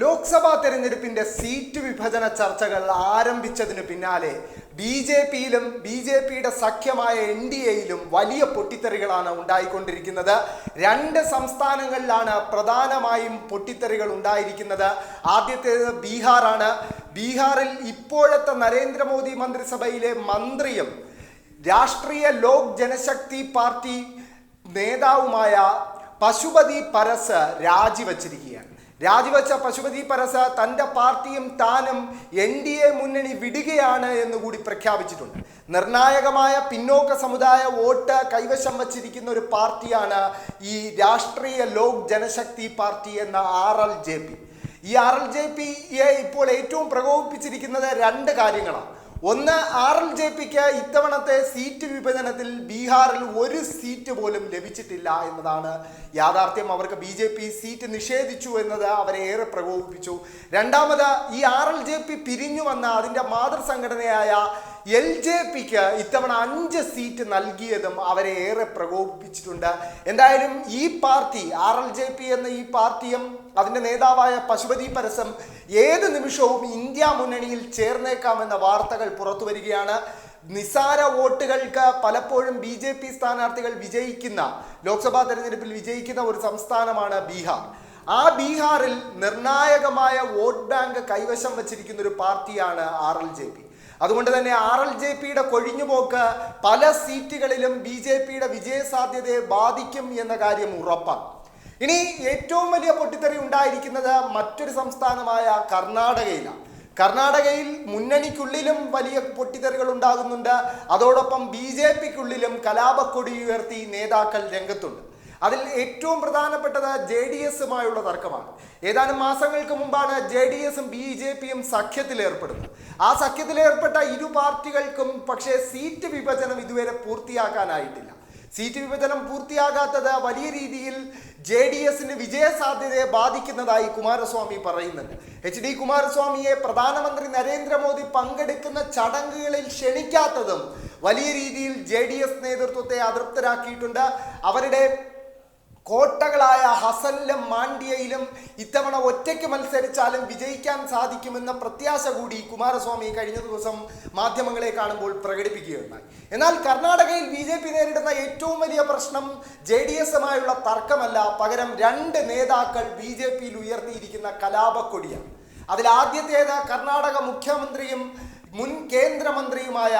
ലോക്സഭാ തെരഞ്ഞെടുപ്പിന്റെ സീറ്റ് വിഭജന ചർച്ചകൾ ആരംഭിച്ചതിനു പിന്നാലെ ബി ജെ പിയിലും ബി ജെ പിയുടെ സഖ്യമായ എൻ ഡി എയിലും വലിയ പൊട്ടിത്തെറികളാണ് ഉണ്ടായിക്കൊണ്ടിരിക്കുന്നത്. രണ്ട് സംസ്ഥാനങ്ങളിലാണ് പ്രധാനമായും പൊട്ടിത്തെറികൾ ഉണ്ടായിരിക്കുന്നത്. ആദ്യത്തേത് ബീഹാറാണ്. ബീഹാറിൽ ഇപ്പോഴത്തെ നരേന്ദ്രമോദി മന്ത്രിസഭയിലെ മന്ത്രിയും രാഷ്ട്രീയ ലോക് ജനശക്തി പാർട്ടി നേതാവുമായ പശുപതി പരസ് രാജിവച്ചിരിക്കുകയാണ്. രാജിവെച്ച പശുപതി പരസ തന്റെ പാർട്ടിയും താനും എൻ ഡി എ മുന്നണി വിടുകയാണ് എന്ന് കൂടി പ്രഖ്യാപിച്ചിട്ടുണ്ട്. നിർണായകമായ പിന്നോക്ക സമുദായ വോട്ട് കൈവശം വച്ചിരിക്കുന്ന ഒരു പാർട്ടിയാണ് ഈ രാഷ്ട്രീയ ലോക് ജനശക്തി പാർട്ടി എന്ന ആർ എൽ ജെ പി. ഈ ആർ എൽ ജെ പിയെ ഇപ്പോൾ ഏറ്റവും പ്രകോപിപ്പിച്ചിരിക്കുന്നത് രണ്ട് കാര്യങ്ങളാണ്. ഒന്ന് ആർ എൽ ജെ പിക്ക് ഇത്തവണത്തെ സീറ്റ് വിഭജനത്തിൽ ബീഹാറിൽ ഒരു സീറ്റ് പോലും ലഭിച്ചിട്ടില്ല എന്നതാണ് യാഥാർത്ഥ്യം. അവർക്ക് ബി ജെ പി സീറ്റ് നിഷേധിച്ചു എന്നത് അവരെ ഏറെ പ്രകോപിപ്പിച്ചു. രണ്ടാമത് ഈ ആർ എൽ ജെ പി പിരിഞ്ഞു വന്ന അതിന്റെ മാതൃസംഘടനയായ എൽ ജെ പിക്ക് ഇത്തവണ അഞ്ച് സീറ്റ് നൽകിയതും അവരെ ഏറെ പ്രകോപിപ്പിച്ചിട്ടുണ്ട്. എന്തായാലും ഈ party R L J P എന്ന ഈ പാർട്ടിയും അതിന്റെ നേതാവായ പശുപതി പരസം ഏത് നിമിഷവും ഇന്ത്യ മുന്നണിയിൽ ചേർന്നേക്കാമെന്ന വാർത്തകൾ പുറത്തു വരികയാണ്. നിസാര വോട്ടുകൾക്ക് പലപ്പോഴും ബി ജെ പി സ്ഥാനാർത്ഥികൾ വിജയിക്കുന്ന ലോക്സഭാ തെരഞ്ഞെടുപ്പിൽ വിജയിക്കുന്ന ഒരു സംസ്ഥാനമാണ് ബീഹാർ. ആ ബീഹാറിൽ നിർണായകമായ വോട്ട് ബാങ്ക് കൈവശം വച്ചിരിക്കുന്ന ഒരു പാർട്ടിയാണ് ആർ എൽ ജെ പി അതുകൊണ്ട് തന്നെ ആർ എൽ ജെ പിയുടെ കൊഴിഞ്ഞുപോക്ക് പല സീറ്റുകളിലും ബി ജെ പിയുടെ വിജയസാധ്യതയെ ബാധിക്കും എന്ന കാര്യം ഉറപ്പാണ്. ഇനി ഏറ്റവും വലിയ പൊട്ടിത്തെറി ഉണ്ടായിരിക്കുന്നത് മറ്റൊരു സംസ്ഥാനമായ കർണാടകയിലാണ്. കർണാടകയിൽ മുന്നണിക്കുള്ളിലും വലിയ പൊട്ടിത്തെറികൾ ഉണ്ടാകുന്നുണ്ട്. അതോടൊപ്പം ബി ജെ പിക്കുള്ളിലും കലാപക്കൊടി ഉയർത്തി നേതാക്കൾ രംഗത്തുണ്ട്. അതിൽ ഏറ്റവും പ്രധാനപ്പെട്ടത് ജെ ഡി എസുമായുള്ള തർക്കമാണ്. ഏതാനും മാസങ്ങൾക്ക് മുമ്പാണ് ജെ ഡി എസും ബി ജെ പിയും സഖ്യത്തിലേർപ്പെടുന്നത് ആ സഖ്യത്തിലേർപ്പെട്ട ഇരു പാർട്ടികൾക്കും പക്ഷേ സീറ്റ് വിഭജനം ഇതുവരെ പൂർത്തിയാക്കാനായിട്ടില്ല. സീറ്റ് വിഭജനം പൂർത്തിയാകാത്തത് വലിയ രീതിയിൽ ജെ ഡി എസിന് വിജയസാധ്യതയെ ബാധിക്കുന്നതായി കുമാരസ്വാമി പറയുന്നുണ്ട്. എച്ച് ഡി കുമാരസ്വാമിയെ പ്രധാനമന്ത്രി നരേന്ദ്രമോദി പങ്കെടുക്കുന്ന ചടങ്ങുകളിൽ ക്ഷണിക്കാത്തതും വലിയ രീതിയിൽ ജെ ഡി എസ് നേതൃത്വത്തെ അതൃപ്തരാക്കിയിട്ടുണ്ട്. അവരുടെ കോട്ടകളായ ഹസനിലും മാണ്ഡ്യയിലും ഇത്തവണ ഒറ്റയ്ക്ക് മത്സരിച്ചാലും വിജയിക്കാൻ സാധിക്കുമെന്ന പ്രത്യാശ കൂടി കുമാരസ്വാമി കഴിഞ്ഞ ദിവസം മാധ്യമങ്ങളെ കാണുമ്പോൾ പ്രകടിപ്പിക്കുകയുണ്ടായി. എന്നാൽ കർണാടകയിൽ ബി ജെ പി നേരിടുന്ന ഏറ്റവും വലിയ പ്രശ്നം ജെ ഡി എസുമായുള്ള തർക്കമല്ല പകരം രണ്ട് നേതാക്കൾ ബി ജെ പിയിൽ ഉയർത്തിയിരിക്കുന്ന കലാപക്കൊടിയാണ്. അതിൽ ആദ്യത്തേത് കർണാടക മുഖ്യമന്ത്രിയും മുൻ കേന്ദ്രമന്ത്രിയുമായ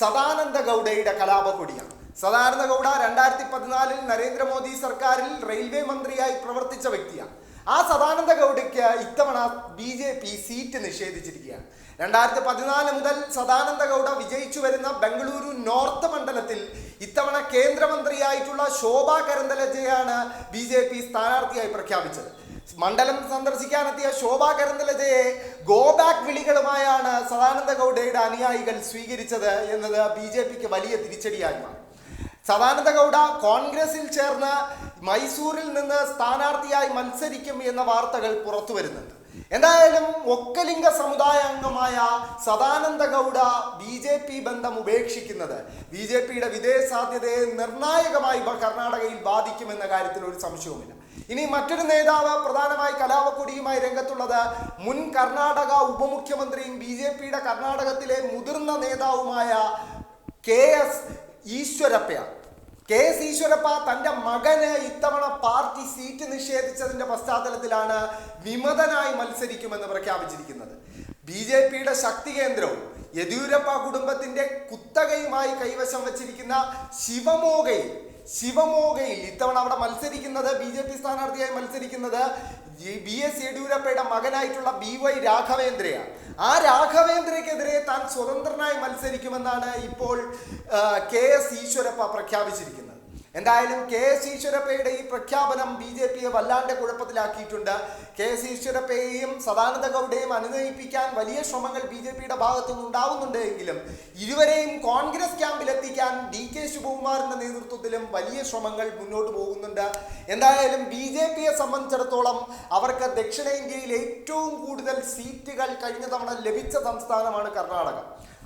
സദാനന്ദ ഗൗഡയുടെ കലാപക്കൊടിയാണ്. സദാനന്ദ ഗൗഡ രണ്ടായിരത്തി പതിനാലിൽ നരേന്ദ്രമോദി സർക്കാരിൽ റെയിൽവേ മന്ത്രിയായി പ്രവർത്തിച്ച വ്യക്തിയാണ്. ആ സദാനന്ദ ഗൗഡയ്ക്ക് ഇത്തവണ ബി ജെ പി സീറ്റ് നിഷേധിച്ചിരിക്കുകയാണ്. രണ്ടായിരത്തി പതിനാല് മുതൽ സദാനന്ദ ഗൗഡ വിജയിച്ചു വരുന്ന ബംഗളൂരു നോർത്ത് മണ്ഡലത്തിൽ ഇത്തവണ കേന്ദ്രമന്ത്രിയായിട്ടുള്ള ശോഭ കരന്തലജയാണ് ബി ജെ പി സ്ഥാനാർത്ഥിയായി പ്രഖ്യാപിച്ചത്. മണ്ഡലം സന്ദർശിക്കാനെത്തിയ ശോഭ കരന്തലജയെ ഗോ ബാക്ക് വിളികളുമായാണ് സദാനന്ദ ഗൗഡയുടെ അനുയായികൾ സ്വീകരിച്ചത് എന്നത് ബി വലിയ തിരിച്ചടിയായി മാറി. സദാനന്ദ ഗൗഡ കോൺഗ്രസിൽ ചേർന്ന് മൈസൂരിൽ നിന്ന് സ്ഥാനാർത്ഥിയായി മത്സരിക്കും എന്ന വാർത്തകൾ പുറത്തു വരുന്നുണ്ട് എന്തായാലും ഒക്കലിംഗ സമുദായ അംഗമായ Sadananda Gowda B J P ബന്ധം ഉപേക്ഷിക്കുന്നത് ബി ജെ പിയുടെ വിജയ സാധ്യതയെ നിർണായകമായി കർണാടകയിൽ ബാധിക്കുമെന്ന കാര്യത്തിൽ ഒരു സംശയവുമില്ല. ഇനി മറ്റൊരു നേതാവ് പ്രധാനമായി കലാവക്കുടിയുമായി രംഗത്തുള്ളത് മുൻ കർണാടക ഉപമുഖ്യമന്ത്രിയും ബി ജെ പിയുടെ കർണാടകത്തിലെ മുതിർന്ന നേതാവുമായ കെ എസ് ഈശ്വരപ്പയാണ്. കെ എസ് ഈശ്വരപ്പ തന്റെ മകന് ഇത്തവണ പാർട്ടി സീറ്റ് നിഷേധിച്ചതിന്റെ പശ്ചാത്തലത്തിലാണ് വിമതനായി മത്സരിക്കുമെന്ന് പ്രഖ്യാപിച്ചിരിക്കുന്നത്. ബി ജെ പിയുടെ ശക്തി കേന്ദ്രവും യെദ്യൂരപ്പ കുടുംബത്തിന്റെ കുത്തകയുമായി കൈവശം വച്ചിരിക്കുന്ന ശിവമോഗയിൽ ശിവമോഗയിൽ ഇത്തവണ അവിടെ മത്സരിക്കുന്നത് ബി ജെ പി സ്ഥാനാർത്ഥിയായി മത്സരിക്കുന്നത് ബി എസ് യെഡ്യൂരപ്പയുടെ മകനായിട്ടുള്ള ബി വൈ രാഘവേന്ദ്രയാണ്. ആ രാഘവേന്ദ്രയ്ക്കെതിരെ താൻ സ്വതന്ത്രനായി മത്സരിക്കുമെന്നാണ് ഇപ്പോൾ കെ എസ് ഈശ്വരപ്പ പ്രഖ്യാപിച്ചിരിക്കുന്നത്. എന്തായാലും കെ എസ് ഈശ്വരപ്പയുടെ ഈ പ്രഖ്യാപനം ബി ജെ പിയെ വല്ലാണ്ട് കുഴപ്പത്തിലാക്കിയിട്ടുണ്ട്. കെ എസ് ഈശ്വരപ്പയെയും സദാനന്ദ ഗൗഡയും അനുനയിപ്പിക്കാൻ വലിയ ശ്രമങ്ങൾ ബി ജെ പിയുടെ ഭാഗത്തു നിന്നുണ്ടാവുന്നുണ്ട് എങ്കിലും ഇരുവരെയും കോൺഗ്രസ് ക്യാമ്പിലെത്തിക്കാൻ ഡി കെ ശിവകുമാറിന്റെ നേതൃത്വത്തിലും വലിയ ശ്രമങ്ങൾ മുന്നോട്ട് പോകുന്നുണ്ട്. എന്തായാലും ബി ജെ പിയെ സംബന്ധിച്ചിടത്തോളം അവർക്ക് ദക്ഷിണേന്ത്യയിൽ ഏറ്റവും കൂടുതൽ സീറ്റുകൾ കഴിഞ്ഞ തവണ ലഭിച്ച സംസ്ഥാനമാണ് കർണാടക.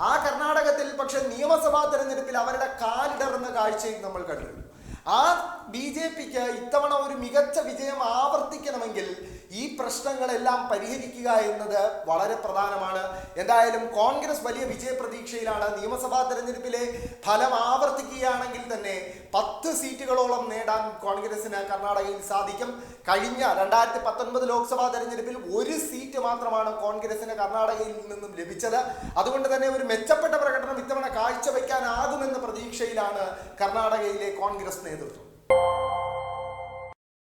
ആ കർണാടകത്തിൽ പക്ഷെ നിയമസഭാ തെരഞ്ഞെടുപ്പിൽ അവരുടെ കാലിടർന്ന കാഴ്ചയും നമ്മൾ കണ്ടിരുന്നു. ആ ബി ജെ പിക്ക് ഇത്തവണ ഒരു മികച്ച വിജയം ഈ പ്രശ്നങ്ങളെല്ലാം പരിഹരിക്കുക എന്നത് വളരെ പ്രധാനമാണ്. എന്തായാലും കോൺഗ്രസ് വലിയ വിജയപ്രതീക്ഷയിലാണ്. നിയമസഭാ തെരഞ്ഞെടുപ്പിലെ ഫലം ആവർത്തിക്കുകയാണെങ്കിൽ തന്നെ പത്ത് സീറ്റുകളോളം നേടാൻ കോൺഗ്രസിന് കർണാടകയിൽ സാധിക്കും. കഴിഞ്ഞ രണ്ടായിരത്തി പത്തൊൻപത് ലോക്സഭാ തെരഞ്ഞെടുപ്പിൽ ഒരു സീറ്റ് മാത്രമാണ് കോൺഗ്രസിന് കർണാടകയിൽ നിന്നും ലഭിച്ചത്. അതുകൊണ്ട് തന്നെ ഒരു മെച്ചപ്പെട്ട പ്രകടനം ഇത്തവണ കാഴ്ചവെക്കാനാകുമെന്ന പ്രതീക്ഷയിലാണ് കർണാടകയിലെ കോൺഗ്രസ് നേതൃത്വം.